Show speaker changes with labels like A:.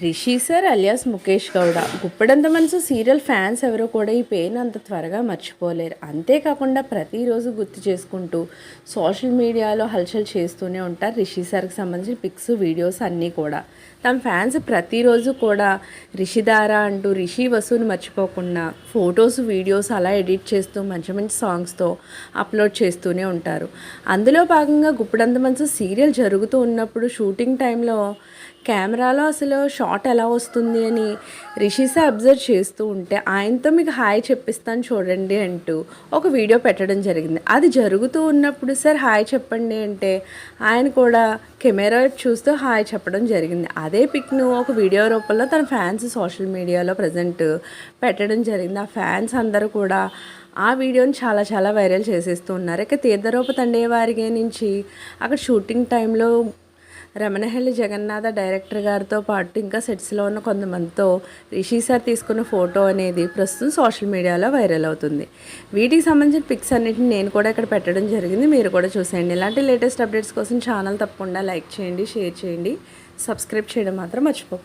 A: Rishi sir alias Mukesh Gowda. Guppedantha మనసు serial fans ఎవరో కూడా ఈ పెయిన్ అంత త్వరగా మర్చిపోలేరు. అంతేకాకుండా ప్రతిరోజు గుర్తు చేసుకుంటూ సోషల్ మీడియాలో హల్చల్ చేస్తూనే ఉంటారు రిషి సార్కి సంబంధించిన పిక్స్ వీడియోస్ అన్నీ కూడా. తమ ఫ్యాన్స్ ప్రతిరోజు కూడా రిషిదారా అంటూ రిషి వసూని మర్చిపోకుండా ఫొటోస్ వీడియోస్ అలా ఎడిట్ చేస్తూ మంచి మంచి సాంగ్స్తో అప్లోడ్ చేస్తూనే ఉంటారు. అందులో భాగంగా గుప్పడంత మనసు సీరియల్ జరుగుతూ ఉన్నప్పుడు షూటింగ్ టైంలో కెమెరాలో అసలు షార్ట్ ఎలా వస్తుంది అని రిషిసా అబ్జర్వ్ చేస్తూ ఉంటే ఆయనతో మీకు హాయ్ చెప్పిస్తాను చూడండి అంటూ ఒక వీడియో పెట్టడం జరిగింది. అది జరుగుతూ ఉన్నప్పుడు సార్ హాయ్ చెప్పండి అంటే ఆయన కూడా కెమెరా వైపు చూస్తూ హాయ్ చెప్పడం జరిగింది. అదే పిక్ను ఒక వీడియో రూపంలో తన ఫ్యాన్స్ సోషల్ మీడియాలో ప్రజెంట్ పెట్టడం జరిగింది. ఆ ఫ్యాన్స్ అందరూ కూడా ఆ వీడియోని చాలా చాలా వైరల్ చేసేస్తూ ఉన్నారు. ఇక తీర్థరూప తండేవారిగే నుంచి అక్కడ షూటింగ్ టైంలో రమణహల్లి జగన్నాథ డైరెక్టర్ గారితో పాటు ఇంకా సెట్స్లో ఉన్న కొంతమందితో రిషి సార్ తీసుకున్న ఫోటో అనేది ప్రస్తుతం సోషల్ మీడియాలో వైరల్ అవుతుంది. వీటికి సంబంధించిన పిక్స్ అన్నిటిని నేను కూడా ఇక్కడ పెట్టడం జరిగింది. మీరు కూడా చూసేయండి. ఇలాంటి లేటెస్ట్ అప్డేట్స్ కోసం ఛానల్ తప్పకుండా లైక్ చేయండి షేర్ చేయండి. సబ్స్క్రైబ్ చేయడం మాత్రం మర్చిపోకండి.